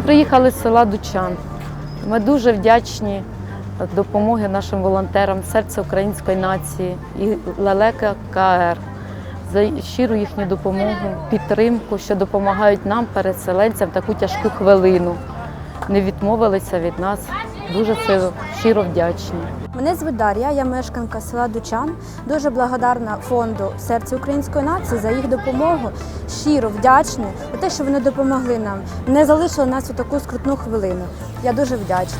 приїхали з села Дучан. Ми дуже вдячні допомоги нашим волонтерам серця української нації і Лелека КР за щиру їхню допомогу, підтримку, що допомагають нам, переселенцям, таку тяжку хвилину. Не відмовилися від нас. Дуже це щиро вдячні. Мене звуть Дар'я, я мешканка села Дучан. Дуже благодарна фонду Серце української нації за їх допомогу. Щиро вдячна за те, що вони допомогли нам, не залишили нас у таку скрутну хвилину. Я дуже вдячна.